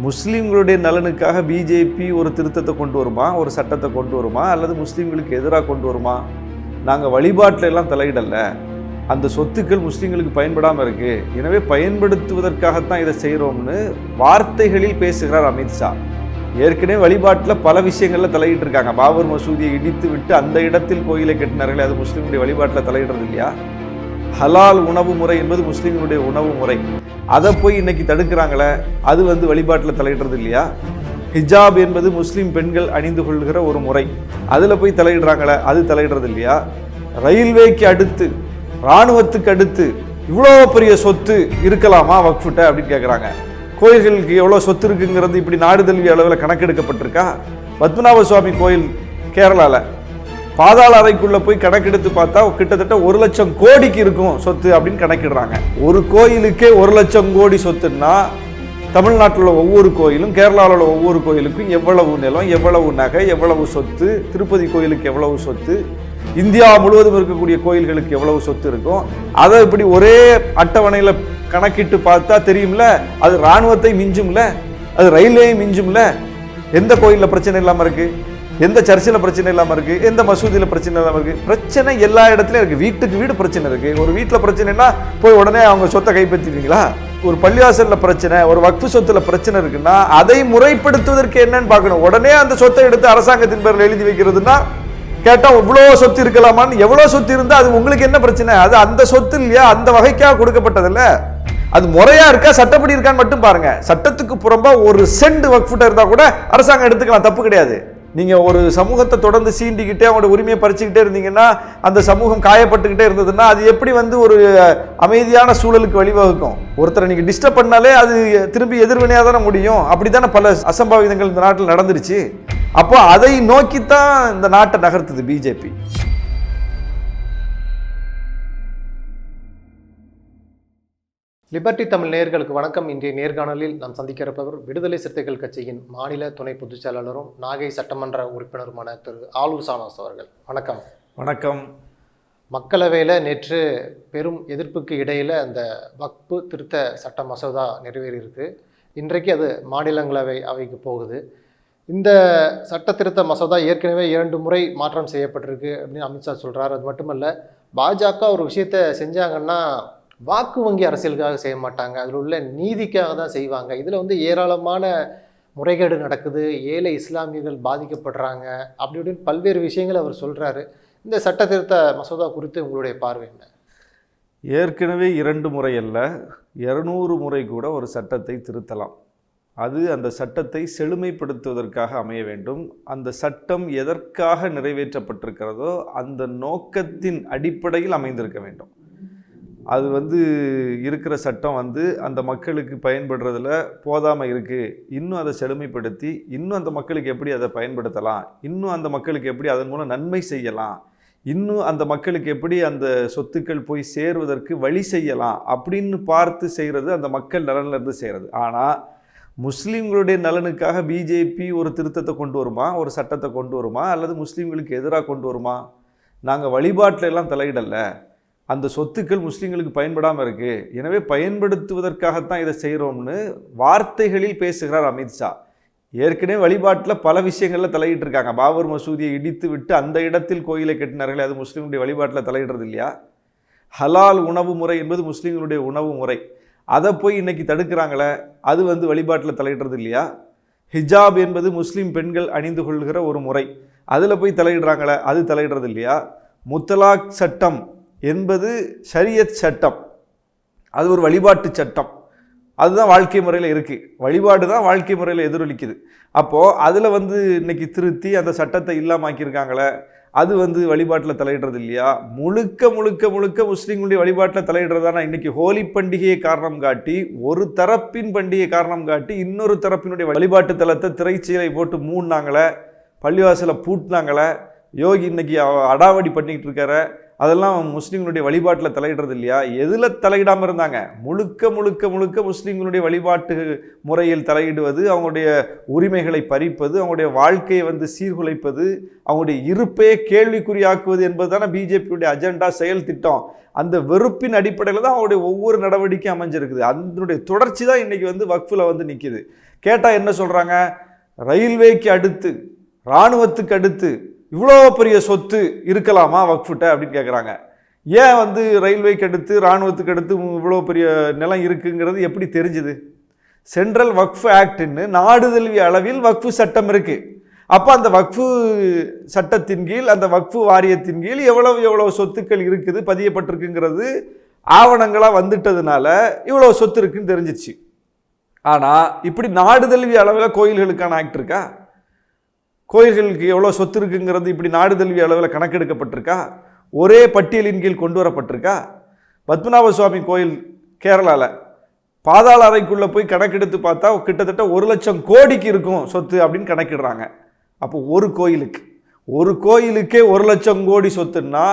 முஸ்லீம்களுடைய நலனுக்காக பிஜேபி ஒரு திருத்தத்தை கொண்டு வருமா? ஒரு சட்டத்தை கொண்டு வருமா? அல்லது முஸ்லீம்களுக்கு எதிராக கொண்டு வருமா? நாங்கள் வழிபாட்டில் எல்லாம் தலையிடலை. அந்த சொத்துக்கள் முஸ்லீம்களுக்கு பயன்படாமல் இருக்குது எனவே பயன்படுத்துவதற்காகத்தான் இதை செய்கிறோம்னு வார்த்தைகளில் பேசுகிறார் அமித்ஷா ஏற்கனவே வழிபாட்டில் பல விஷயங்களில் தலையிட்டு இருக்காங்க. பாபர் மசூதியை இடித்து விட்டு அந்த இடத்தில் கோயிலை கட்டினார்களே அது முஸ்லீம்களுடைய வழிபாட்டில் தலையிடுறது இல்லையா? ஹலால் உணவு முறை என்பது முஸ்லீம்களுடைய உணவு முறை. அதை போய் இன்னைக்கு தடுக்கிறாங்களே அது வந்து வழிபாட்டில் தலையிடுறது இல்லையா? ஹிஜாப் என்பது முஸ்லீம் பெண்கள் அணிந்து கொள்கிற ஒரு முறை. அதில் போய் தலையிடுறாங்களே அது தலையிடுறது இல்லையா? ரயில்வேக்கு அடுத்து இராணுவத்துக்கு அடுத்து இவ்வளோ பெரிய சொத்து இருக்கலாமா வக்ஃபுட்ட அப்படின்னு கேட்குறாங்க கோயில்களுக்கு எவ்வளோ சொத்து இருக்குங்கிறது இப்படி நாடு தழுவிய அளவில் கணக்கெடுக்கப்பட்டிருக்கா? பத்மநாப சுவாமி கோயில் கேரளாவில் பாதாள அறைக்குள்ளே போய் கணக்கெடுத்து பார்த்தா கிட்டத்தட்ட ஒரு லட்சம் கோடிக்கு இருக்கும் சொத்து அப்படின்னு கணக்கிடுறாங்க. ஒரு கோயிலுக்கே ஒரு லட்சம் கோடி சொத்துன்னா தமிழ்நாட்டில் உள்ள ஒவ்வொரு கோயிலும் கேரளாவில் உள்ள ஒவ்வொரு கோயிலுக்கும் எவ்வளவு நிலம் எவ்வளவு நகை எவ்வளவு சொத்து திருப்பதி கோயிலுக்கு எவ்வளவு சொத்து இந்தியா முழுவதும் இருக்கக்கூடிய கோயில்களுக்கு எவ்வளவு சொத்து இருக்கும் அதை இப்படி ஒரே அட்டவணையில் கணக்கிட்டு பார்த்தா தெரியும்ல அது இராணுவத்தை மிஞ்சும்ல அது ரயில்வேயை மிஞ்சும்ல எந்த கோயிலில் பிரச்சனை இல்லாமல் இருக்குது எந்த சர்ச்சில் பிரச்சனை இல்லாமல் இருக்குது எந்த மசூதியில் பிரச்சனை இல்லாமல் இருக்குது பிரச்சனை எல்லா இடத்துலையும் இருக்குது வீட்டுக்கு வீடு பிரச்சனை இருக்குது ஒரு வீட்டில் பிரச்சனைனா போய் உடனே அவங்க சொத்தை கைப்பற்றிடுவீங்களா? ஒரு பள்ளிவாசலில் பிரச்சனை ஒரு வக்ஃபு சொத்துல பிரச்சனை இருக்குன்னா அதை முறைப்படுத்துவதற்கு என்னன்னு பார்க்கணும். உடனே அந்த சொத்தை எடுத்து அரசாங்கத்தின் பேரில் எழுதி வைக்கிறதுனா கேட்டால் இவ்வளோ சொத்து இருக்கலாமான்னு எவ்வளோ சொத்து இருந்தால் அது உங்களுக்கு என்ன பிரச்சனை? அது அந்த சொத்து இல்லையா? அந்த வகைக்காக கொடுக்கப்பட்டதில்ல. அது முறையா இருக்கா? சட்டப்படி இருக்கான்னு மட்டும் பாருங்க. சட்டத்துக்கு புறம்பா ஒரு சென்ட் வக்ஃபுட்ட இருந்தா கூட அரசாங்கம் எடுத்துக்கலாம். தப்பு கிடையாது. நீங்கள் ஒரு சமூகத்தை தொடர்ந்து சீண்டிக்கிட்டே அவங்களோட உரிமையை பறிச்சுக்கிட்டே இருந்தீங்கன்னா அந்த சமூகம் காயப்பட்டுக்கிட்டே இருந்ததுன்னா அது எப்படி வந்து ஒரு அமைதியான சூழலுக்கு வழிவகுக்கும்? ஒருத்தரை நீங்கள் டிஸ்டர்ப் பண்ணாலே அது திரும்பி எதிர்வினையாக தானே முடியும். அப்படி தானே பல அசம்பாவிதங்கள் இந்த நாட்டில் நடந்துருச்சு? அப்போ அதை நோக்கித்தான் இந்த நாட்டை நகர்த்துது பிஜேபி லிபர்டி தமிழ் நேயர்களுக்கு வணக்கம். இன்றைய நேர்காணலில் நாம் சந்திக்க இருப்பவர் விடுதலை சிறுத்தைகள் கட்சியின் மாநில துணை பொதுச் செயலாளரும் நாகை சட்டமன்ற உறுப்பினருமான திரு. ஆலூர் சானஸ் அவர்கள். வணக்கம். வணக்கம். மக்களவையில் நேற்று பெரும் எதிர்ப்புக்கு இடையில் அந்த வக்பு திருத்த சட்ட மசோதா நிறைவேறியிருக்கு. இன்றைக்கு அது மாநிலங்களவை அவைக்கு போகுது. இந்த சட்ட திருத்த மசோதா ஏற்கனவே இரண்டு முறை மாற்றம் செய்யப்பட்டிருக்கு அப்படின்னு அமித்ஷா சொல்றாரு. அது மட்டுமல்ல பாஜக ஒரு விஷயத்த செஞ்சாங்கன்னா வாக்கு வங்கி அரசியலுக்காக செய்ய மாட்டாங்க. அதில் உள்ள நீதிக்காக தான் செய்வாங்க. இதில் வந்து ஏராளமான முறைகேடு நடக்குது. ஏழை இஸ்லாமியர்கள் பாதிக்கப்படுறாங்க. அப்படி இப்படின்னு பல்வேறு விஷயங்கள் அவர் சொல்கிறாரு இந்த சட்ட திருத்த மசோதா குறித்து உங்களுடைய பார்வை என்ன? ஏற்கனவே இரண்டு முறை அல்ல இருநூறு முறை கூட ஒரு சட்டத்தை திருத்தலாம். அது அந்த சட்டத்தை செழுமைப்படுத்துவதற்காக அமைய வேண்டும். அந்த சட்டம் எதற்காக நிறைவேற்றப்பட்டிருக்கிறதோ அந்த நோக்கத்தின் அடிப்படையில் அமைந்திருக்க வேண்டும். அது வந்து இருக்கிற சட்டம் வந்து அந்த மக்களுக்கு பயன்படுறதில் போதாமல் இருக்குது இன்னும் அதை செழுமைப்படுத்தி இன்னும் அந்த மக்களுக்கு எப்படி அதை பயன்படுத்தலாம்? இன்னும் அந்த மக்களுக்கு எப்படி அதன் மூலம் நன்மை செய்யலாம்? இன்னும் அந்த மக்களுக்கு எப்படி அந்த சொத்துக்கள் போய் சேருவதற்கு வழி செய்யலாம்? அப்படின்னு பார்த்து செய்கிறது அந்த மக்கள் நலன்லேருந்து செய்கிறது ஆனால் முஸ்லீம்களுடைய நலனுக்காக பிஜேபி ஒரு திருத்தத்தை கொண்டு வருமா? ஒரு சட்டத்தை கொண்டு வருமா? அல்லது முஸ்லீம்களுக்கு எதிராக கொண்டு வருமா? நாங்கள் வழிபாட்டிலெல்லாம் தலையிடலை. அந்த சொத்துக்கள் முஸ்லீம்களுக்கு பயன்படாமல் இருக்குது எனவே பயன்படுத்துவதற்காகத்தான் இதை செய்கிறோம்னு வார்த்தைகளில் பேசுகிறார் அமித்ஷா ஏற்கனவே வழிபாட்டில் பல விஷயங்களில் தலையிட்டு இருக்காங்க பாபர் மசூதியை இடித்து விட்டு அந்த இடத்தில் கோயிலை கட்டினார்களே அது முஸ்லீம்களுடைய வழிபாட்டில் தலையிடுறது இல்லையா? ஹலால் உணவு முறை என்பது முஸ்லீம்களுடைய உணவு முறை. அதை போய் இன்றைக்கி தடுக்கிறாங்களே அது வந்து வழிபாட்டில் தலையிடுறது இல்லையா? ஹிஜாப் என்பது முஸ்லீம் பெண்கள் அணிந்து கொள்கிற ஒரு முறை. அதில் போய் தலையிடுறாங்களே அது தலையிடுறது இல்லையா? முத்தலாக் சட்டம் என்பது ஷரியத் சட்டம். அது ஒரு வழிபாட்டு சட்டம். அதுதான் வாழ்க்கை முறையில் இருக்குது வழிபாடு தான் வாழ்க்கை முறையில் எதிரொலிக்குது. அப்போது அதில் வந்து இன்னைக்கு திருத்தி அந்த சட்டத்தை இல்லாமாக்கியிருக்காங்களே அது வந்து வழிபாட்டில் தலையிடுறது இல்லையா? முழுக்க முழுக்க முழுக்க முஸ்லீம்களுடைய வழிபாட்டில் தலையிடுறதானா இன்றைக்கி ஹோலி பண்டிகையை காரணம் காட்டி ஒரு தரப்பின் பண்டிகை காரணம் காட்டி இன்னொரு தரப்பினுடைய வழிபாட்டு தலத்தை திரைச்சீலை போட்டு மூடினாங்களே பள்ளிவாசலை பூட்டினாங்களே யோகி இன்னைக்கு அடாவடி பண்ணிக்கிட்டு இருக்காரு அதெல்லாம் முஸ்லீம்களுடைய வழிபாட்டில் தலையிடுறது இல்லையா? எதில் தலையிடாமல் இருந்தாங்க? முழுக்க முழுக்க முழுக்க முஸ்லீம்களுடைய வழிபாட்டு முறையில் தலையிடுவது அவங்களுடைய உரிமைகளை பறிப்பது அவங்களுடைய வாழ்க்கையை வந்து சீர்குலைப்பது அவங்களுடைய இருப்பையே கேள்விக்குறியாக்குவது என்பது தானே பிஜேபியுடைய அஜெண்டா செயல் திட்டம். அந்த வெறுப்பின் அடிப்படையில் தான் அவங்களுடைய ஒவ்வொரு நடவடிக்கையும் அமைஞ்சிருக்குது. அதனுடைய தொடர்ச்சி தான் இன்றைக்கி வந்து வக்ஃபில் வந்து நிற்கிது கேட்டால் என்ன சொல்கிறாங்க ரயில்வேக்கு அடுத்து இராணுவத்துக்கு அடுத்து இவ்வளோ பெரிய சொத்து இருக்கலாமா வக்ஃபிட்ட அப்படின்னு கேட்குறாங்க ஏன் வந்து ரயில்வேக்கு அடுத்து இராணுவத்துக்கு அடுத்து இவ்வளோ பெரிய நிலம் இருக்குங்கிறது எப்படி தெரிஞ்சுது? சென்ட்ரல் வக்ஃபு ஆக்டுன்னு நாடு தழுவிய அளவில் வக்ஃபு சட்டம் இருக்குது அப்போ அந்த வக்ஃபு சட்டத்தின் கீழ் அந்த வக்ஃபு வாரியத்தின் கீழ் எவ்வளவு எவ்வளோ சொத்துக்கள் இருக்குது பதியப்பட்டிருக்குங்கிறது ஆவணங்களாக வந்துட்டதுனால இவ்வளோ சொத்து இருக்குன்னு தெரிஞ்சிச்சு. ஆனால் இப்படி நாடு தழுவிய அளவில் கோயில்களுக்கான ஆக்ட் இருக்கா? கோயில்களுக்கு எவ்வளோ சொத்து இருக்குங்கிறது இப்படி நாடு தழுவிய அளவில் கணக்கெடுக்கப்பட்டிருக்கா? ஒரே பட்டியலின் கீழ் கொண்டு வரப்பட்டிருக்கா? பத்மநாப சுவாமி கோயில் கேரளாவில் பாதாள அறைக்குள்ளே போய் கணக்கெடுத்து பார்த்தா கிட்டத்தட்ட ஒரு லட்சம் கோடிக்கு இருக்கும் சொத்து அப்படின்னு கணக்கிடுறாங்க. அப்போ ஒரு கோயிலுக்கு ஒரு கோயிலுக்கே ஒரு லட்சம் கோடி சொத்துன்னா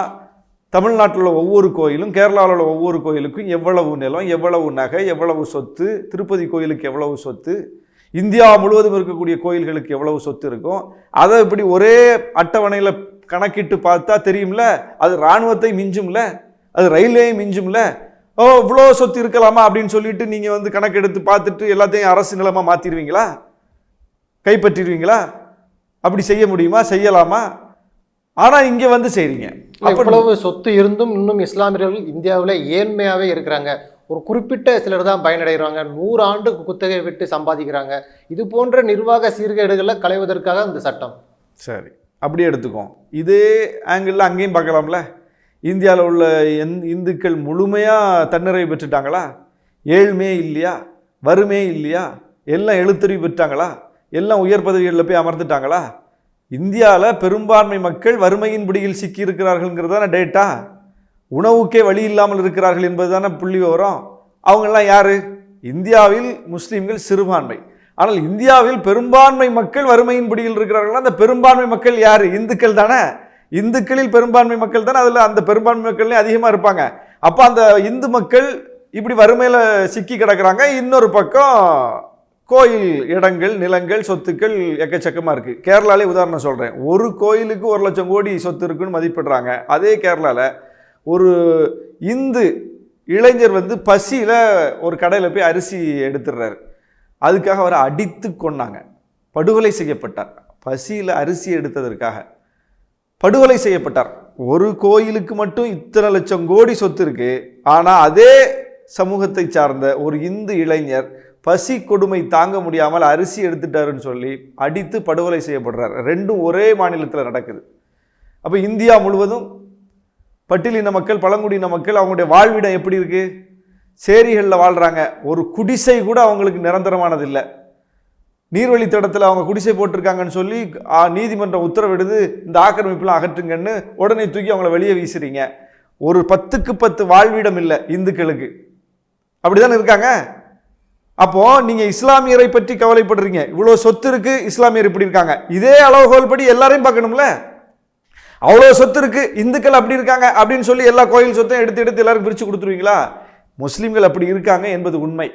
தமிழ்நாட்டில் உள்ள ஒவ்வொரு கோயிலும் கேரளாவில் உள்ள ஒவ்வொரு கோயிலுக்கும் எவ்வளவு நிலம் எவ்வளவு நகை எவ்வளவு சொத்து திருப்பதி கோயிலுக்கு எவ்வளவு சொத்து இந்தியா முழுவதும் இருக்கக்கூடிய கோயில்களுக்கு எவ்வளவு சொத்து இருக்கும் அதை இப்படி ஒரே அட்டவணையில் கணக்கிட்டு பார்த்தா தெரியும்ல அது இராணுவத்தை மிஞ்சும்ல அது ரயில்வேயும் மிஞ்சும்ல. ஓ இவ்வளோ சொத்து இருக்கலாமா அப்படின்னு சொல்லிட்டு நீங்கள் வந்து கணக்கெடுத்து பார்த்துட்டு எல்லாத்தையும் அரசு நிலமாக மாற்றிடுவீங்களா கைப்பற்றிடுவீங்களா? அப்படி செய்ய முடியுமா? செய்யலாமா? ஆனால் இங்கே வந்து செய்கிறீங்க அப்ப இவ்வளவு சொத்து இருந்தும் இன்னும் இஸ்லாமியர்கள் இந்தியாவில் ஏழ்மையாகவே இருக்கிறாங்க. ஒரு குறிப்பிட்ட சிலர் தான் பயனடைகிறாங்க. நூறு ஆண்டு குத்தகை விட்டு சம்பாதிக்கிறாங்க. இது போன்ற நிர்வாக சீர்கேடுகளை களைவதற்காக இந்த சட்டம். சரி. அப்படியே எடுத்துக்கோம் இதே ஆங்கிளில் அங்கேயும் பார்க்கலாம்ல. இந்தியாவில் உள்ள எந் இந்துக்கள் முழுமையாக தன்னிறைவு பெற்றுட்டாங்களா? ஏழ்மையே இல்லையா? வறுமையே இல்லையா? எல்லாம் எழுத்தறிவு பெற்றாங்களா எல்லாம் உயர் பதவிகளில் போய் அமர்ந்துட்டாங்களா? இந்தியாவில் பெரும்பான்மை மக்கள் வறுமையின் பிடியில் சிக்கி இருக்கிறார்கள்ங்கிறதான டேட்டா உணவுக்கே வழி இல்லாமல் இருக்கிறார்கள் என்பது தானே புள்ளி விவரம். அவங்கெல்லாம் யார்? இந்தியாவில் முஸ்லீம்கள் சிறுபான்மை. ஆனால் இந்தியாவில் பெரும்பான்மை மக்கள் வறுமையின் பிடியில் இருக்கிறார்கள்? அந்த பெரும்பான்மை மக்கள் யார்? இந்துக்கள் தானே. இந்துக்களில் பெரும்பான்மை மக்கள் தானே. அதில் அந்த பெரும்பான்மை மக்கள்லேயும் அதிகமாக இருப்பாங்க. அப்போ அந்த இந்து மக்கள் இப்படி வறுமையில் சிக்கி கிடக்கிறாங்க. இன்னொரு பக்கம் கோயில் இடங்கள் நிலங்கள் சொத்துக்கள் எக்கச்சக்கமாக இருக்குது கேரளாலே உதாரணம் சொல்கிறேன் ஒரு கோயிலுக்கு ஒரு லட்சம் கோடி சொத்து இருக்குன்னு மதிப்பிடுறாங்க. அதே கேரளாவில் ஒரு இந்து இளைஞர் வந்து பசியில் ஒரு கடையில் போய் அரிசி எடுத்துடுறாரு. அதுக்காக அவரை அடித்து கொன்னாங்க. படுகொலை செய்யப்பட்டார். பசியில் அரிசி எடுத்ததற்காக படுகொலை செய்யப்பட்டார். ஒரு கோயிலுக்கு மட்டும் இத்தனை லட்சம் கோடி சொத்து இருக்கு. ஆனால் அதே சமூகத்தை சார்ந்த ஒரு இந்து இளைஞர் பசி கொடுமை தாங்க முடியாமல் அரிசி எடுத்துட்டாருன்னு சொல்லி அடித்து படுகொலை செய்யப்படுறார். ரெண்டும் ஒரே மாநிலத்தில் நடக்குது. அப்போ இந்தியா முழுவதும் பட்டியலின மக்கள் பழங்குடியின மக்கள் அவங்களுடைய வாழ்விடம் எப்படி இருக்குது சேரிகளில் வாழ்கிறாங்க ஒரு குடிசை கூட அவங்களுக்கு நிரந்தரமானதில்லை. நீர்வழி நீர்வழித்தடத்தில் அவங்க குடிசை போட்டிருக்காங்கன்னு சொல்லி நீதிமன்றம் உத்தரவிடுது இந்த ஆக்கிரமிப்புலாம் அகற்றுங்கன்னு உடனே தூக்கி அவங்கள வெளியே வீசுறீங்க. ஒரு பத்துக்கு பத்து வாழ்விடம் இல்லை இந்துக்களுக்கு. அப்படிதானே இருக்காங்க? அப்போது நீங்கள் இஸ்லாமியரை பற்றி கவலைப்படுறீங்க. இவ்வளோ சொத்து இருக்குது இஸ்லாமியர் இப்படி இருக்காங்க. இதே அளவுகோல் படி எல்லாரையும் பார்க்கணும்ல? அவ்வளோ சொத்து இருக்குது இந்துக்கள் அப்படி இருக்காங்க அப்படின்னு சொல்லி எல்லா கோயில் சொத்தையும் எடுத்து எடுத்து எல்லாரும் பிரித்து கொடுத்துருவீங்களா? முஸ்லீம்கள் அப்படி இருக்காங்க என்பது உண்மை.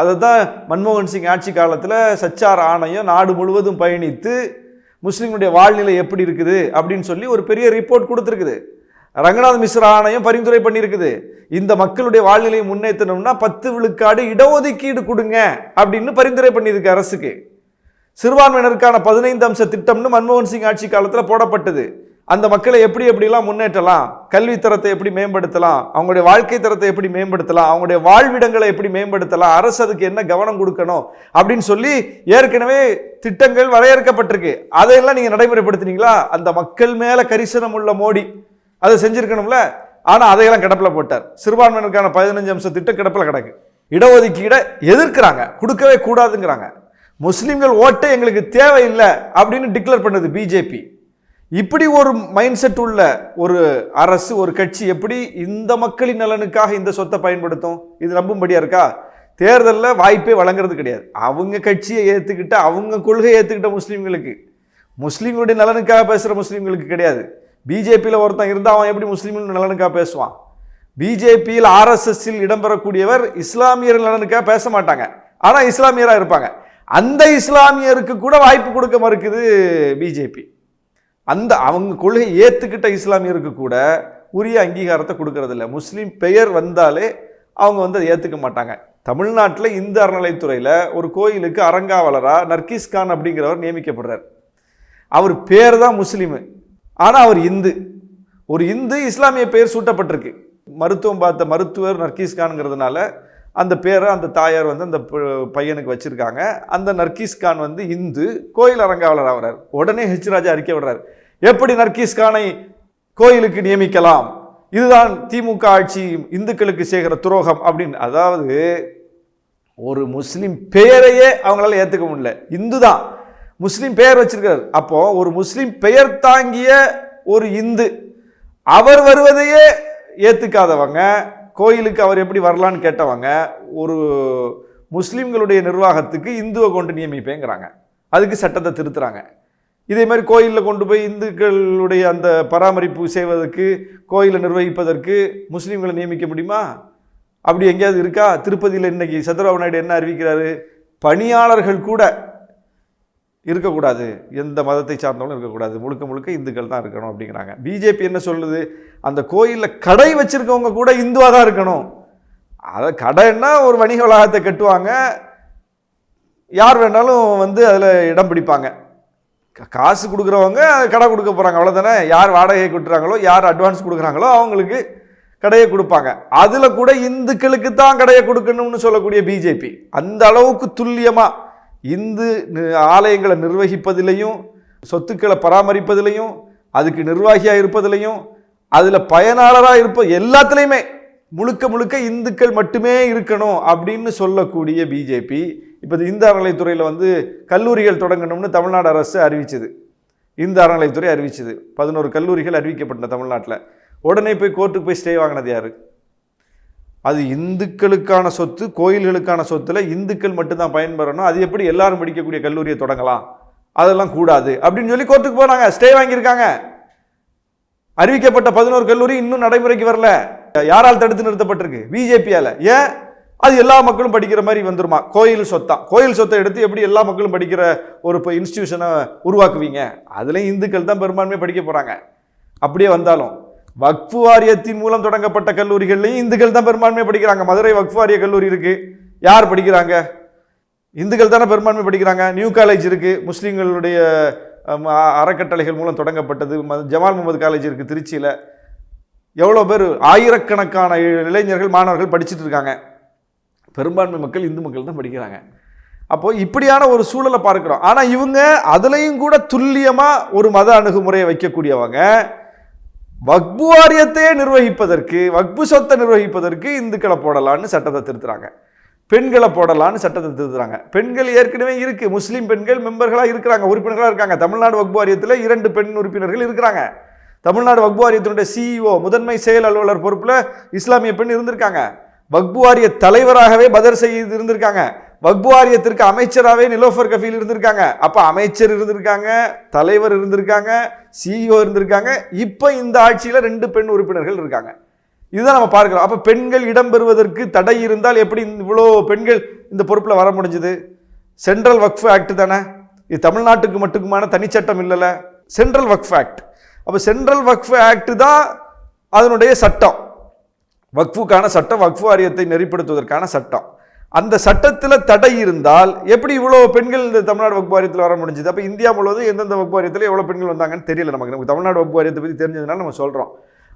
அதை தான் மன்மோகன் சிங் ஆட்சி காலத்தில் சச்சார் ஆணையம் நாடு முழுவதும் பயணித்து முஸ்லீம்களுடைய வாழ்நிலை எப்படி இருக்குது அப்படின்னு சொல்லி ஒரு பெரிய ரிப்போர்ட் கொடுத்துருக்குது. ரங்கநாத் மிஸ்ரா ஆணையம் பரிந்துரை பண்ணியிருக்குது. இந்த மக்களுடைய வாழ்நிலையை முன்னேற்றணும்னா பத்து விழுக்காடு இடஒதுக்கீடு கொடுங்க அப்படின்னு பரிந்துரை பண்ணியிருக்கு அரசுக்கு. சிறுபான்மையினருக்கான பதினைந்து அம்ச திட்டம்னு மன்மோகன் சிங் ஆட்சி காலத்தில் போடப்பட்டது. அந்த மக்களை எப்படி எப்படிலாம் முன்னேற்றலாம்? கல்வி தரத்தை எப்படி மேம்படுத்தலாம்? அவங்களுடைய வாழ்க்கை தரத்தை எப்படி மேம்படுத்தலாம்? அவங்களுடைய வாழ்விடங்களை எப்படி மேம்படுத்தலாம்? அரசு அதுக்கு என்ன கவனம் கொடுக்கணும்? அப்படின்னு சொல்லி ஏற்கனவே திட்டங்கள் வரையறுக்கப்பட்டிருக்கு. அதையெல்லாம் நீங்கள் நடைமுறைப்படுத்தினீங்களா? அந்த மக்கள் மேலே கரிசனம் உள்ள மோடி. அதை செஞ்சுருக்கணும்ல? ஆனால் அதையெல்லாம் கிடப்பில் போட்டார். சிறுபான்மையினருக்கான பதினஞ்சு அம்ச திட்டம் கிடப்பில் கிடக்கு. இடஒதுக்கீடை எதிர்க்கிறாங்க. கொடுக்கவே கூடாதுங்கிறாங்க. முஸ்லீம்கள் ஓட்டை எங்களுக்கு தேவையில்லை அப்படின்னு டிக்ளேர் பண்ணுது பிஜேபி இப்படி ஒரு மைண்ட் செட் உள்ள ஒரு அரசு ஒரு கட்சி எப்படி இந்த மக்களின் நலனுக்காக இந்த சொத்தை பயன்படுத்தும்? இது நம்பும்படியா இருக்கா? தேர்தலில் வாய்ப்பே வழங்குறது கிடையாது. அவங்க கட்சியை ஏற்றுக்கிட்ட அவங்க கொள்கையை ஏற்றுக்கிட்ட முஸ்லீம்களுக்கு. முஸ்லீம்களுடைய நலனுக்காக பேசுகிற முஸ்லீம்களுக்கு கிடையாது. பிஜேபியில் ஒருத்தன் இருந்தால் அவன் எப்படி முஸ்லீம் நலனுக்காக பேசுவான்? பிஜேபியில் ஆர்எஸ்எஸ்ஸில் இடம்பெறக்கூடியவர் இஸ்லாமியர் நலனுக்காக பேச மாட்டாங்க. ஆனால் இஸ்லாமியராக இருப்பாங்க. அந்த இஸ்லாமியருக்கு கூட வாய்ப்பு கொடுக்க மறுக்குது பிஜேபி. அந்த அவங்க கொள்கை ஏற்றுக்கிட்ட இஸ்லாமியருக்கு கூட உரிய அங்கீகாரத்தை கொடுக்கறதில்ல. முஸ்லீம் பெயர் வந்தாலே அவங்க வந்து அதை ஏற்றுக்க மாட்டாங்க. தமிழ்நாட்டில் இந்து அறநிலைத்துறையில் ஒரு கோயிலுக்கு அரங்காவலராக நர்கீஸ் கான் அப்படிங்கிறவர் நியமிக்கப்படுறார். அவர் பேர் தான் முஸ்லீமு. ஆனால் அவர் இந்து. ஒரு இந்து இஸ்லாமிய பெயர் சூட்டப்பட்டிருக்கு. மருத்துவம் பார்த்த மருத்துவர் நர்கீஸ் கான்ங்கிறதுனால அந்த பேரை அந்த தாயார் வந்து அந்த ப- பையனுக்கு வச்சுருக்காங்க. அந்த நர்கீஸ் கான் வந்து இந்து கோயில் அரங்காவலர் ஆகிறார் உடனே ஹெச் ராஜா அறிக்கை விடுறார். எப்படி நர்கீஸ் கானை கோயிலுக்கு நியமிக்கலாம்? இதுதான் திமுக ஆட்சி இந்துக்களுக்கு செய்கிற துரோகம் அப்படின்னு. அதாவது ஒரு முஸ்லீம் பெயரையே அவங்களால ஏற்றுக்க முடியல. இந்து தான். முஸ்லீம் பெயர் வச்சிருக்காரு. அப்போ ஒரு முஸ்லீம் பெயர் தாங்கிய ஒரு இந்து அவர் வருவதையே ஏற்றுக்காதவங்க கோயிலுக்கு அவர் எப்படி வரலான்னு கேட்டவங்க ஒரு முஸ்லீம்களுடைய நிர்வாகத்துக்கு இந்துவை கொண்டு நியமிப்பேங்கிறாங்க. அதுக்கு சட்டத்தை திருத்துறாங்க. இதே மாதிரி கோயிலில் கொண்டு போய் இந்துக்களுடைய அந்த பராமரிப்பு செய்வதற்கு கோயிலை நிர்வகிப்பதற்கு முஸ்லீம்களை நியமிக்க முடியுமா? அப்படி எங்கேயாவது இருக்கா? திருப்பதியில் இன்னைக்கு சந்திரபாபு நாயுடு என்ன அறிவிக்கிறாரு? பணியாளர்கள் கூட இருக்கக்கூடாது. எந்த மதத்தை சார்ந்தவங்களும் இருக்கக்கூடாது. முழுக்க முழுக்க இந்துக்கள் தான் இருக்கணும் அப்படிங்கிறாங்க. பிஜேபி என்ன சொல்லுது? அந்த கோயிலில் கடை வச்சுருக்கவங்க கூட இந்துவாக தான் இருக்கணும். அதை கடைன்னா ஒரு வணிக வளாகத்தை கட்டுவாங்க. யார் வேணாலும் வந்து அதில் இடம் பிடிப்பாங்க. காசு கொடுக்குறவங்க கடை கொடுக்க போகிறாங்க அவ்வளோதானே யார் வாடகை கொடுக்குறாங்களோ யார் அட்வான்ஸ் கொடுக்குறாங்களோ அவங்களுக்கு கடையை கொடுப்பாங்க. அதில் கூட இந்துக்களுக்கு தான் கடையை கொடுக்கணும்னு சொல்லக்கூடிய பிஜேபி. அந்த அளவுக்கு துல்லியமாக இந்து ஆலயங்களை நிர்வகிப்பதிலையும் சொத்துக்களை பராமரிப்பதிலையும் அதுக்கு நிர்வாகியாக இருப்பதிலையும் அதில் பயனாளராக இருப்ப எல்லாத்துலேயுமே முழுக்க முழுக்க இந்துக்கள் மட்டுமே இருக்கணும் அப்படின்னு சொல்லக்கூடிய பிஜேபி இப்போ இந்த அறநிலைத்துறையில் வந்து கல்லூரிகள் தொடங்கணும்னு தமிழ்நாடு அரசு அறிவிச்சது. இந்த அறநிலைத்துறை அறிவிச்சது. பதினோரு கல்லூரிகள் அறிவிக்கப்பட்டன தமிழ்நாட்டில். உடனே போய் கோர்ட்டுக்கு போய் ஸ்டே வாங்கினது யாரு? அது இந்துக்களுக்கான சொத்து கோயில்களுக்கான சொத்தில் இந்துக்கள் மட்டும்தான் பயன்பெறணும். அது எப்படி எல்லாரும் படிக்கக்கூடிய கல்லூரியை தொடங்கலாம்? அதெல்லாம் கூடாது. அப்படின்னு சொல்லி கோர்ட்டுக்கு போனாங்க. ஸ்டே வாங்கியிருக்காங்க. அறிவிக்கப்பட்ட பதினோரு கல்லூரி இன்னும் நடைமுறைக்கு வரல. யாரால் தடுத்து நிறுத்தப்பட்டிருக்கு? பிஜேபியால். ஏன்? அது எல்லா மக்களும் படிக்கிற மாதிரி வந்துருமா? கோயில் சொத்தான் கோயில் சொத்தை எடுத்து எப்படி எல்லா மக்களும் படிக்கிற ஒரு இப்போ இன்ஸ்டியூஷனை உருவாக்குவீங்க? அதுலேயும் இந்துக்கள் தான் பெரும்பான்மையாக படிக்க போகிறாங்க அப்படியே வந்தாலும். வக்ஃபு வாரியத்தின் மூலம் தொடங்கப்பட்ட கல்லூரிகள்லையும் இந்துக்கள் தான் பெரும்பான்மை படிக்கிறாங்க. மதுரை வக்ஃபு வாரிய கல்லூரி இருக்குது யார் படிக்கிறாங்க? இந்துக்கள் தானே பெரும்பான்மை படிக்கிறாங்க. நியூ காலேஜ் இருக்குது முஸ்லீம்களுடைய அறக்கட்டளைகள் மூலம் தொடங்கப்பட்டது. ம- ஜமால் முகமது காலேஜ் இருக்குது திருச்சியில். எவ்வளோ பேர் ஆயிரக்கணக்கான இளைஞர்கள் மாணவர்கள் படிச்சுட்டு இருக்காங்க. பெரும்பான்மை மக்கள் இந்து மக்கள் தான் படிக்கிறாங்க. அப்போது இப்படியான ஒரு சூழலை பார்க்குறோம். ஆனால் இவங்க அதுலேயும் கூட துல்லியமாக ஒரு மத அணுகுமுறையை வைக்கக்கூடியவங்க. வக்பு வாரியத்தையே நிர்வகிப்பதற்கு வக்பு சொத்தை நிர்வகிப்பதற்கு இந்துக்களை போடலான்னு சட்டத்தை திருத்துறாங்க. பெண்களை போடலான்னு சட்டத்தை திருத்துறாங்க. பெண்கள் ஏற்கனவே இருக்கு. முஸ்லீம் பெண்கள் மெம்பர்களாக இருக்கிறாங்க உறுப்பினர்களாக இருக்காங்க. தமிழ்நாடு வக்பு வாரியத்தில் இரண்டு பெண் உறுப்பினர்கள் இருக்கிறாங்க. தமிழ்நாடு வக்பு வாரியத்தினுடைய சிஇஓ முதன்மை செயல் அலுவலர் பொறுப்பில் இஸ்லாமிய பெண் இருந்திருக்காங்க. வக்பு வாரிய தலைவராகவே பதர் செய்து இருந்திருக்காங்க. வக்பு வாரியத்திற்கு அமைச்சராகவே நிலோஃபர் கஃபீல் இருந்திருக்காங்க. அப்போ அமைச்சர் இருந்திருக்காங்க தலைவர் இருந்திருக்காங்க சிஇஓ இருந்திருக்காங்க. இப்போ இந்த ஆட்சியில் ரெண்டு பெண் உறுப்பினர்கள் இருக்காங்க. இதுதான் நம்ம பார்க்கலாம் அப்போ பெண்கள் இடம்பெறுவதற்கு தடை இருந்தால் எப்படி இவ்வளோ பெண்கள் இந்த பொறுப்பில் வர முடிஞ்சுது? சென்ட்ரல் வக்ஃப் ஆக்ட் தானே? இது தமிழ்நாட்டுக்கு மட்டுக்குமான தனிச்சட்டம் இல்லைல்ல. Central Waqf act. அப்போ சென்ட்ரல் வக்ஃப் ஆக்ட் தான் அதனுடைய சட்டம். வக்ஃபுக்கான சட்டம் வக்ஃபு வாரியத்தை நெறிப்படுத்துவதற்கான சட்டம். அந்த சட்டத்தில் தடை இருந்தால் எப்படி இவ்வளோ பெண்கள் இந்த தமிழ்நாடு வக்ஃபு வாரியத்தில் வர முடிஞ்சுது? அப்போ இந்தியா முழுவதும் எந்தெந்த வக்ஃபு வாரியத்தில் எவ்வளோ பெண்கள் வந்தாங்கன்னு தெரியல நமக்கு. நமக்கு தமிழ்நாடு வக்ஃபு வாரியத்தை பற்றி தெரிஞ்சதுனால நம்ம சொல்கிறோம்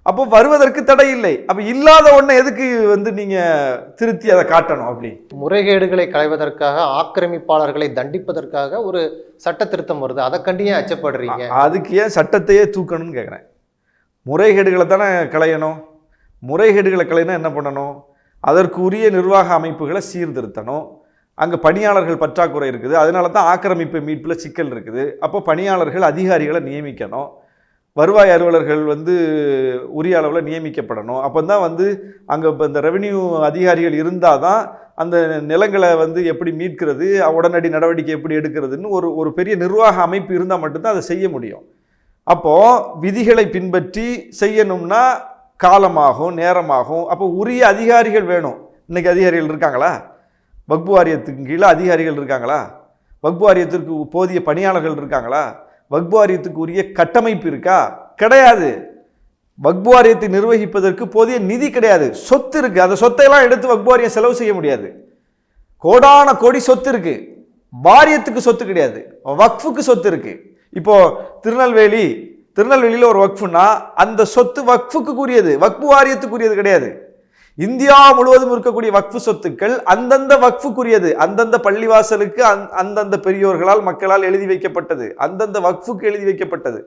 அப்போ வருவதற்கு தடை இல்லை. அப்போ இல்லாத ஒன்றை எதுக்கு வந்து நீங்கள் திருத்தி அதை காட்டணும் அப்படி? முறைகேடுகளை களைவதற்காக ஆக்கிரமிப்பாளர்களை தண்டிப்பதற்காக ஒரு சட்ட திருத்தம் வருது. அதை கண்டு ஏன் அச்சப்படுறீங்க? அதுக்கு ஏன் சட்டத்தையே தூக்கணும்னு கேட்குறேன் முறைகேடுகளை தானே களையணும். முறைகேடுகளை களையணும் என்ன பண்ணணும்? அதற்கு உரிய நிர்வாக அமைப்புகளை சீர்திருத்தணும். அங்கே பணியாளர்கள் பற்றாக்குறை இருக்குது. அதனால தான் ஆக்கிரமிப்பு மீட்பில் சிக்கல் இருக்குது. அப்போ பணியாளர்கள் அதிகாரிகளை நியமிக்கணும். வருவாய் அலுவலர்கள் வந்து உரிய அளவில் நியமிக்கப்படணும். அப்போ தான் வந்து அங்கே இப்போ இந்த ரெவென்யூ அதிகாரிகள் இருந்தால் தான் அந்த நிலங்களை வந்து எப்படி மீட்கிறது உடனடி நடவடிக்கை எப்படி எடுக்கிறதுன்னு ஒரு ஒரு பெரிய நிர்வாக அமைப்பு இருந்தால் மட்டும்தான் அதை செய்ய முடியும். அப்போது விதிகளை பின்பற்றி செய்யணும்னா காலமாகும் நேரமாகும். அப்போ உரிய அதிகாரிகள் வேணும். இன்னைக்கு அதிகாரிகள் இருக்காங்களா? வக்பு வாரியத்துக்கு கீழே அதிகாரிகள் இருக்காங்களா? வக்பு வாரியத்திற்கு போதிய பணியாளர்கள் இருக்காங்களா? வக்பு வாரியத்துக்கு உரிய கட்டமைப்பு இருக்கா? கிடையாது. வக்பு வாரியத்தை நிர்வகிப்பதற்கு போதிய நிதி கிடையாது. சொத்து இருக்குது அந்த சொத்தையெல்லாம் எடுத்து வக்பு வாரியம் செலவு செய்ய முடியாது. கோடான கோடி சொத்து இருக்குது வாரியத்துக்கு சொத்து கிடையாது. வக்ஃபுக்கு சொத்து இருக்குது இப்போது திருநெல்வேலி திருநெல்வேலியில் ஒரு வக்ஃபுன்னா அந்த சொத்து வக்ஃபுக்குரியது வக்ஃபு வாரியத்துக்குரியது கிடையாது. இந்தியா முழுவதும் இருக்கக்கூடிய வக்ஃபு சொத்துக்கள் அந்தந்த வக்ஃபுக்குரியது. அந்தந்த பள்ளிவாசலுக்கு அந்- அந்தந்த பெரியோர்களால் மக்களால் எழுதி வைக்கப்பட்டது. அந்தந்த வக்ஃபுக்கு எழுதி வைக்கப்பட்டது.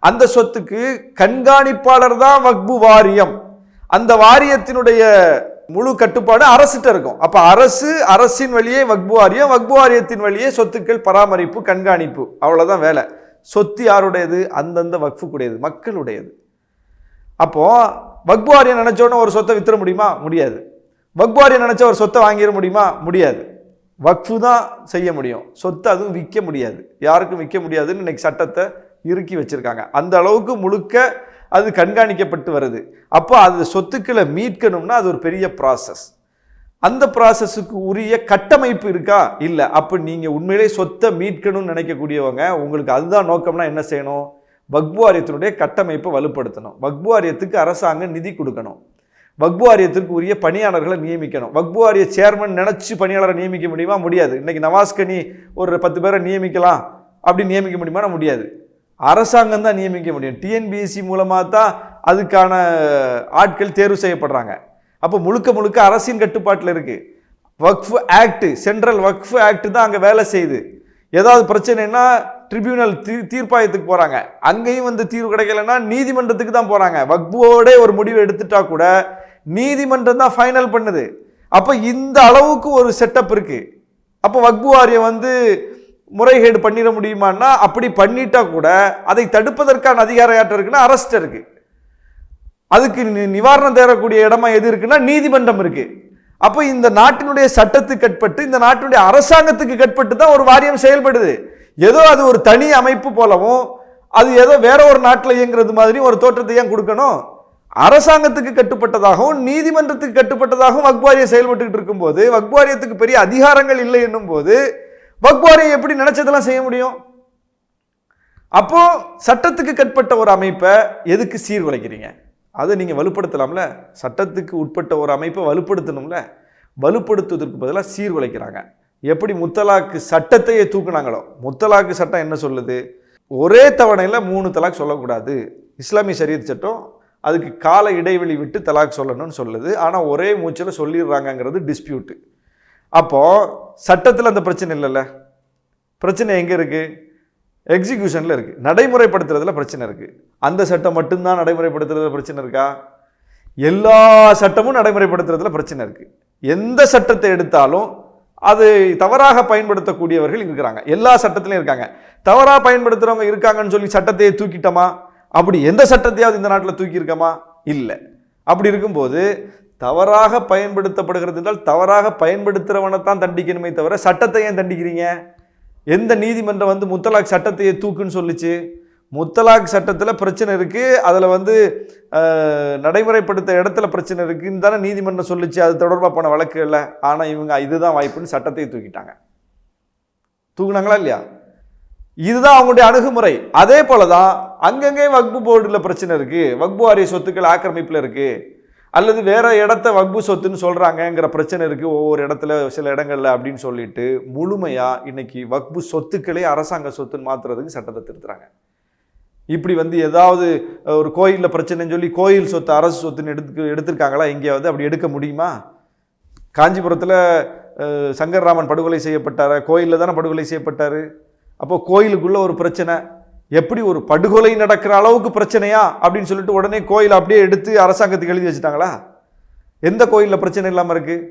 அந்த சொத்துக்கு கண்காணிப்பாளர் தான் வக்பு வாரியம். அந்த வாரியத்தினுடைய முழு கட்டுப்பாடு அரசுகிட்ட இருக்கும். அப்போ அரசு அரசின் வழியே வக்பு வாரியம் வக்பு வாரியத்தின் வழியே சொத்துக்கள் பராமரிப்பு கண்காணிப்பு. அவ்வளோதான் வேலை. சொத்து யாருடையது? அந்தந்த வக்ஃபுக்குடையது மக்களுடையது. அப்போது வக்பு வாரியம் ஒரு சொத்தை வித்துற முடியுமா? முடியாது. வக்பு நினச்ச ஒரு சொத்தை வாங்கிட முடியுமா? முடியாது. வக்ஃபு தான் செய்ய முடியும். சொத்தை அதுவும் விற்க முடியாது. யாருக்கும் விற்க முடியாதுன்னு இன்னைக்கு சட்டத்தை இறுக்கி வச்சுருக்காங்க. அந்த அளவுக்கு முழுக்க அது கண்காணிக்கப்பட்டு வருது. அப்போ அது சொத்துக்களை மீட்கணும்னா அது ஒரு பெரிய ப்ராசஸ் அந்த ப்ராசஸுக்கு உரிய கட்டமைப்பு இருக்கா? இல்லை. அப்போ நீங்கள் உண்மையிலே சொத்தை மீட்கணும்னு நினைக்கக்கூடியவங்க உங்களுக்கு அதுதான் நோக்கம்னா என்ன செய்யணும்? வக்புவாரியத்தினுடைய கட்டமைப்பை வலுப்படுத்தணும். வக்புவாரியத்துக்கு அரசாங்கம் நிதி கொடுக்கணும். வக்புவாரியத்திற்கு உரிய பணியாளர்களை நியமிக்கணும். வக்புவாரிய சேர்மன் நினச்சி பணியாளரை நியமிக்க முடியுமா? முடியாது. இன்றைக்கி நவாஸ்கனி ஒரு பத்து பேரை நியமிக்கலாம் அப்படி நியமிக்க முடியுமா முடியாது. அரசாங்கம் தான் நியமிக்க முடியும். டிஎன்பிஎஸ்சி மூலமாக தான் அதுக்கான ஆட்கள் தேர்வு செய்யப்படுறாங்க. அப்போ முழுக்க முழுக்க அரசின் கட்டுப்பாட்டில் இருக்குது Waqf act central Waqf act தான் அங்கே வேலை செய்யுது. ஏதாவது பிரச்சனைனா ட்ரிபியூனல் தீ தீர்ப்பாயத்துக்கு போகிறாங்க அங்கேயும் வந்து தீர்வு கிடைக்கலன்னா நீதிமன்றத்துக்கு தான் போகிறாங்க வக்ஃபோட ஒரு முடிவு எடுத்துட்டா கூட நீதிமன்றம் தான் ஃபைனல் பண்ணுது. அப்போ இந்த அளவுக்கு ஒரு செட்டப் இருக்குது அப்போ வக்பு வாரியம் வந்து முறைகேடு பண்ணிட முடியுமான்னா அப்படி பண்ணிட்டா கூட அதை தடுப்பதற்கான அதிகாரம் யார்கிட்ட இருக்குன்னா அரஸ்ட் இருக்குது அதுக்கு நிவாரணம் தேரக்கூடிய இடமா எது இருக்குன்னா நீதிமன்றம் இருக்கு. அப்போ இந்த நாட்டினுடைய சட்டத்துக்கு கட்பட்டு இந்த நாட்டினுடைய அரசாங்கத்துக்கு கட்பட்டு தான் ஒரு வாரியம் செயல்படுது. ஏதோ அது ஒரு தனி அமைப்பு போலவும் அது ஏதோ வேற ஒரு நாட்டில் இயங்குறது மாதிரி ஒரு தோற்றத்தை ஏன் கொடுக்கணும்? அரசாங்கத்துக்கு கட்டுப்பட்டதாகவும் நீதிமன்றத்துக்கு கட்டுப்பட்டதாகவும் வக்வாரியம் செயல்பட்டுக்கிட்டு இருக்கும்போது வக்வாரியத்துக்கு பெரிய அதிகாரங்கள் இல்லை என்னும் போது வக்வாரியம் எப்படி நினைச்சதெல்லாம் செய்ய முடியும்? அப்போ சட்டத்துக்கு கட்பட்ட ஒரு அமைப்பை எதுக்கு சீர்குலைக்கிறீங்க? அதை நீங்கள் வலுப்படுத்தலாம்ல. சட்டத்துக்கு உட்பட்ட ஒரு அமைப்பை வலுப்படுத்தணும்ல. வலுப்படுத்துவதற்கு பதிலாக சீர்குலைக்கிறாங்க. எப்படி முத்தலாக்கு சட்டத்தையே தூக்குனாங்களோ. முத்தலாக்கு சட்டம் என்ன சொல்லுது? ஒரே தவணையில் மூணு தலாக் சொல்லக்கூடாது. இஸ்லாமிய சரியத் சட்டம் அதுக்கு கால இடைவெளி விட்டு தலாக் சொல்லணும்னு சொல்லுது. ஆனால் ஒரே மூச்சில் சொல்லிடுறாங்கங்கிறது டிஸ்பியூட்டு அப்போது சட்டத்தில் அந்த பிரச்சனை இல்லைல்ல. பிரச்சனை எங்கே இருக்குது எக்ஸிக்யூஷனில் இருக்குது நடைமுறைப்படுத்துறதுல பிரச்சனை இருக்குது அந்த சட்டம் மட்டும்தான் நடைமுறைப்படுத்துறதுல பிரச்சனை இருக்கா? எல்லா சட்டமும் நடைமுறைப்படுத்துறதுல பிரச்சனை இருக்குது எந்த சட்டத்தை எடுத்தாலும் அது தவறாக பயன்படுத்தக்கூடியவர்கள் இருக்கிறாங்க. எல்லா சட்டத்திலையும் இருக்காங்க. தவறாக பயன்படுத்துகிறவங்க இருக்காங்கன்னு சொல்லி சட்டத்தையே தூக்கிட்டோமா? அப்படி எந்த சட்டத்தையாவது இந்த நாட்டில் தூக்கியிருக்கோமா? இல்லை. அப்படி இருக்கும்போது தவறாக பயன்படுத்தப்படுகிறது என்றால் தவறாக பயன்படுத்துகிறவனை தான் தண்டிக்கணுமே தவிர சட்டத்தை ஏன் தண்டிக்கிறீங்க? எந்த நீதிமன்றம் வந்து முத்தலாக் சட்டத்தையே தூக்குன்னு சொல்லிச்சு? முத்தலாக் சட்டத்தில் பிரச்சனை இருக்குது அதில் வந்து நடைமுறைப்படுத்த இடத்துல பிரச்சனை இருக்குதுன்னு தானே நீதிமன்றம் சொல்லுச்சு. அது தொடர்பாக போன வழக்கு இல்லை ஆனால் இவங்க இதுதான் வாய்ப்புன்னு சட்டத்தை தூக்கிட்டாங்க. தூக்குனாங்களா இல்லையா? இதுதான் அவங்களுடைய அணுகுமுறை. அதே போல தான் அங்கங்கே வக்பு போர்டில் பிரச்சனை இருக்குது வக்பு வாரிய சொத்துக்கள் ஆக்கிரமிப்பில் இருக்குது அல்லது வேறு இடத்த வக்பு சொத்துன்னு சொல்கிறாங்கங்கிற பிரச்சனை இருக்குது ஒவ்வொரு இடத்துல சில இடங்களில் அப்படின்னு சொல்லிட்டு முழுமையாக இன்னைக்கு வக்பு சொத்துக்களே அரசாங்க சொத்துன்னு மாற்றுறதுக்கு சட்டத்தை திருத்துறாங்க. இப்படி வந்து ஏதாவது ஒரு கோயிலில் பிரச்சனைன்னு சொல்லி கோயில் சொத்து அரசு சொத்துன்னு எடுத்து எடுத்திருக்காங்களா? எங்கேயாவது அப்படி எடுக்க முடியுமா? காஞ்சிபுரத்தில் சங்கர்ராமன் படுகொலை செய்யப்பட்டார் கோயிலில் தானே படுகொலை செய்யப்பட்டார். அப்போது கோயிலுக்குள்ளே ஒரு பிரச்சனை எப்படி ஒரு படுகொலை நடக்கிற அளவுக்கு பிரச்சனையா அப்படின்னு சொல்லிட்டு உடனே கோயில் அப்படியே எடுத்து அரசாங்கத்துக்கு எழுதி வச்சுட்டாங்களா? எந்த கோயிலில் பிரச்சனை இல்லாமல் இருக்குது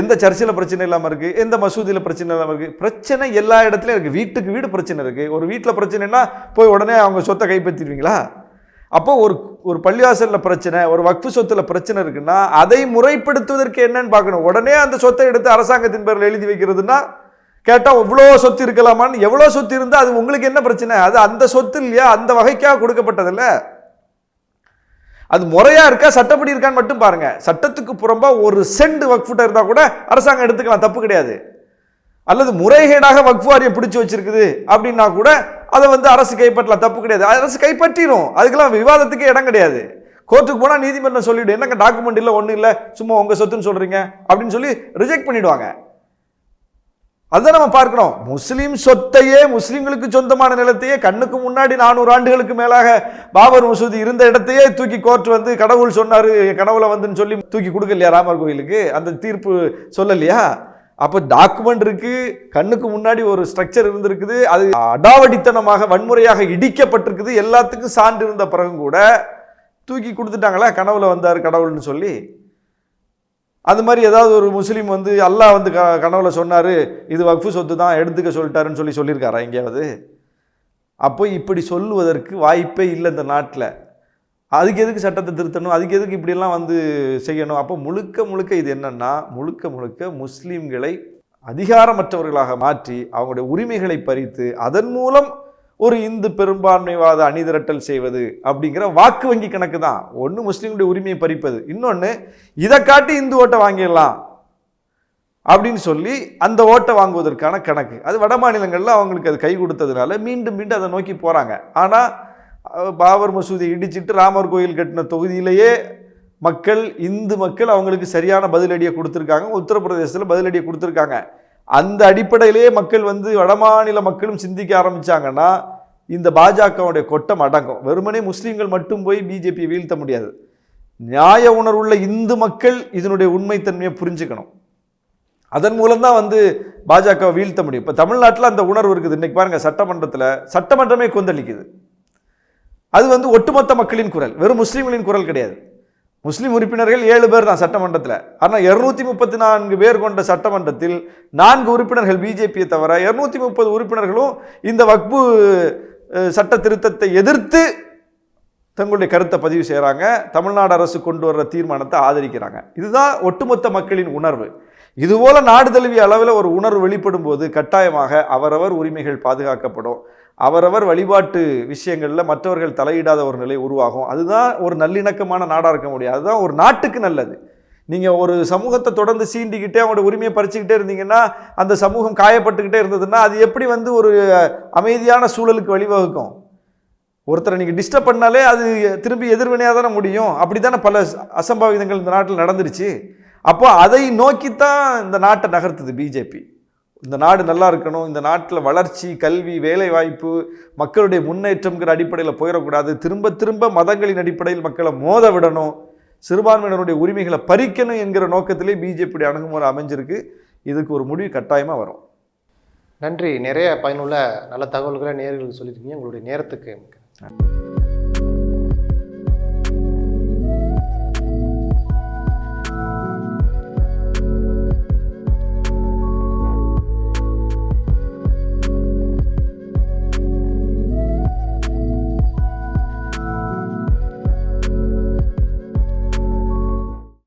எந்த சர்ச்சில் பிரச்சனை இல்லாமல் இருக்குது எந்த மசூதியில் பிரச்சனை இல்லாமல் இருக்குது பிரச்சனை எல்லா இடத்துலையும் இருக்குது வீட்டுக்கு வீடு பிரச்சனை இருக்குது ஒரு வீட்டில் பிரச்சனைனா போய் உடனே அவங்க சொத்தை கைப்பற்றிடுவீங்களா? அப்போ ஒரு ஒரு பள்ளிவாசலில் பிரச்சனை ஒரு வக்ஃபு சொத்தில் பிரச்சனை இருக்குன்னா அதை முறைப்படுத்துவதற்கு என்னன்னு பார்க்கணும். உடனே அந்த சொத்தை எடுத்து அரசாங்கத்தின் பேரில் எழுதி வைக்கிறதுனா கேட்டால் இவ்வளோ சொத்து இருக்கலாமான்னு எவ்வளோ சொத்து இருந்தால் அது உங்களுக்கு என்ன பிரச்சனை? அது அந்த சொத்து இல்லையா? அந்த வகைக்காக கொடுக்கப்பட்டதில்ல. அது முறையாக இருக்கா? சட்டப்படி இருக்கான்னு மட்டும் பாருங்கள் சட்டத்துக்கு புறம்பாக ஒரு சென்ட் வக்ஃபுட்ட இருந்தால் கூட அரசாங்கம் எடுத்துக்கலாம் தப்பு கிடையாது. அல்லது முறைகேடாக வக்ஃபு வாரியம் பிடிச்சி வச்சிருக்குது அப்படின்னா கூட அதை வந்து அரசு கைப்பற்றலாம் தப்பு கிடையாது. அரசு கைப்பற்றிடும் அதுக்கெல்லாம் விவாதத்துக்கே இடம் கிடையாது. கோர்ட்டுக்கு போனால் நீதிமன்றம் சொல்லிவிடும் என்னங்க டாக்குமெண்ட் இல்லை ஒன்றும் இல்லை சும்மா உங்கள் சொத்துன்னு சொல்கிறீங்க அப்படின்னு சொல்லி ரிஜெக்ட் பண்ணிவிடுவாங்க அதான் நம்ம பார்க்கணும் முஸ்லீம் சொத்தையே முஸ்லீம்களுக்கு சொந்தமான நிலத்தையே கண்ணுக்கு முன்னாடி நானூறு ஆண்டுகளுக்கு மேலாக பாபர் மசூதி இருந்த இடத்தையே தூக்கி கோர்ட் வந்து கடவுள் சொன்னாரு கனவுல வந்துன்னு சொல்லி தூக்கி கொடுக்கலையா ராமர் கோயிலுக்கு? அந்த தீர்ப்பு சொல்லலையா? அப்போ டாக்குமெண்ட் இருக்கு கண்ணுக்கு முன்னாடி ஒரு ஸ்ட்ரக்சர் இருந்திருக்குது அது அடாவடித்தனமாக வன்முறையாக இடிக்கப்பட்டிருக்குது எல்லாத்துக்கும் சான்று இருந்த பிறகும் கூட தூக்கி கொடுத்துட்டாங்களா? கனவுல வந்தார் கடவுள்னு சொல்லி அது மாதிரி ஏதாவது ஒரு முஸ்லீம் வந்து அல்லாஹ் வந்து க கனவுல சொன்னார் இது வக்ஃபு சொத்து தான் எடுத்துக்க சொல்லிட்டாருன்னு சொல்லி சொல்லியிருக்காரா எங்கேயாவது? அப்போ இப்படி சொல்லுவதற்கு வாய்ப்பே இல்லை இந்த நாட்டில். அதுக்கு எதுக்கு சட்டத்தை திருத்தணும்? அதுக்கு எதுக்கு இப்படிலாம் வந்து செய்யணும்? அப்போ முழுக்க முழுக்க இது என்னென்னா முழுக்க முழுக்க முஸ்லீம்களை அதிகாரமற்றவர்களாக மாற்றி அவங்களுடைய உரிமைகளை பறித்து அதன் மூலம் ஒரு இந்து பெரும்பான்மைவாத அணிதிரட்டல் செய்வது அப்படிங்கிற வாக்கு வங்கி கணக்கு தான். ஒன்று முஸ்லீம்களுடைய உரிமையை பறிப்பது இன்னொன்று இதை காட்டி இந்து ஓட்டை வாங்கிடலாம் அப்படின்னு சொல்லி அந்த ஓட்டை வாங்குவதற்கான கணக்கு. அது வட மாநிலங்களில் அவங்களுக்கு அது கை கொடுத்ததுனால மீண்டும் மீண்டும் அதை நோக்கி போகிறாங்க ஆனால் பாபர் மசூதி இடிச்சிட்டு ராமர் கோயில் கட்டின தொகுதியிலேயே மக்கள் இந்து மக்கள் அவங்களுக்கு சரியான பதிலடியை கொடுத்துருக்காங்க. உத்தரப்பிரதேசத்தில் பதிலடியை கொடுத்துருக்காங்க. அந்த அடிப்படையிலேயே மக்கள் வந்து வடமாநில மக்களும் சிந்திக்க ஆரம்பிச்சாங்கன்னா இந்த பாஜகவுடைய கொட்டம் அடங்கும். வெறுமனே முஸ்லீம்கள் மட்டும் போய் பிஜேபி வீழ்த்த முடியாது. நியாய உணர்வுள்ள இந்து மக்கள் இதனுடைய உண்மைத்தன்மையை புரிஞ்சுக்கணும். அதன் மூலம்தான் வந்து பாஜகவை வீழ்த்த முடியும். இப்போ தமிழ்நாட்டில் அந்த உணர்வு இருக்குது. இன்னைக்கு பாருங்க சட்டமன்றத்தில் சட்டமன்றமே கொந்தளிக்குது. அது வந்து ஒட்டுமொத்த மக்களின் குரல். வெறும் முஸ்லீம்களின் குரல் கிடையாது. முஸ்லீம் உறுப்பினர்கள் ஏழு பேர் தான் சட்டமன்றத்தில். ஆனால் இருநூத்தி முப்பத்தி நான்கு பேர் கொண்ட சட்டமன்றத்தில் நான்கு உறுப்பினர்கள் பிஜேபியை தவிர இரநூத்தி முப்பது உறுப்பினர்களும் இந்த வக்பு சட்ட திருத்தத்தை எதிர்த்து தங்களுடைய கருத்தை பதிவு செய்கிறாங்க தமிழ்நாடு அரசு கொண்டு வர்ற தீர்மானத்தை ஆதரிக்கிறாங்க. இதுதான் ஒட்டுமொத்த மக்களின் உணர்வு. இதுபோல நாடு தழுவிய அளவில் ஒரு உணர்வு வெளிப்படும் போது கட்டாயமாக அவரவர் உரிமைகள் பாதுகாக்கப்படும். அவரவர் வழிபாட்டு விஷயங்களில் மற்றவர்கள் தலையிடாத ஒரு நிலை உருவாகும். அதுதான் ஒரு நல்லிணக்கமான நாடாக இருக்க முடியும். அதுதான் ஒரு நாட்டுக்கு நல்லது. நீங்கள் ஒரு சமூகத்தை தொடர்ந்து சீண்டிக்கிட்டே அவங்களோட உரிமையை பறிச்சுக்கிட்டே இருந்தீங்கன்னா அந்த சமூகம் காயப்பட்டுக்கிட்டே இருந்ததுன்னா அது எப்படி வந்து ஒரு அமைதியான சூழலுக்கு வழிவகுக்கும்? ஒருத்தரை நீங்கள் டிஸ்டர்ப் பண்ணாலே அது திரும்பி எதிர்வினையாக தானே முடியும். அப்படி தானே பல அசம்பாவிதங்கள் இந்த நாட்டில் நடந்துருச்சு. அப்போ அதை நோக்கித்தான் இந்த நாட்டை நகர்த்துது பிஜேபி. இந்த நாடு நல்லா இருக்கணும் இந்த நாட்டில் வளர்ச்சி கல்வி வேலைவாய்ப்பு மக்களுடைய முன்னேற்றம்ங்கிற அடிப்படையில் போயிடக்கூடாது. திரும்ப திரும்ப மதங்களின் அடிப்படையில் மக்களை மோத விடணும். சிறுபான்மையினருடைய உரிமைகளை பறிக்கணும் என்கிற நோக்கத்திலே பிஜேபியுடைய அணுகுமுறை அமைஞ்சிருக்கு. இதுக்கு ஒரு முடிவு கட்டாயமாக வரும். நன்றி. நிறைய பயனுள்ள நல்ல தகவல்களை நேர்களுக்கு சொல்லியிருக்கீங்க. உங்களுடைய நேரத்துக்கு நன்றி.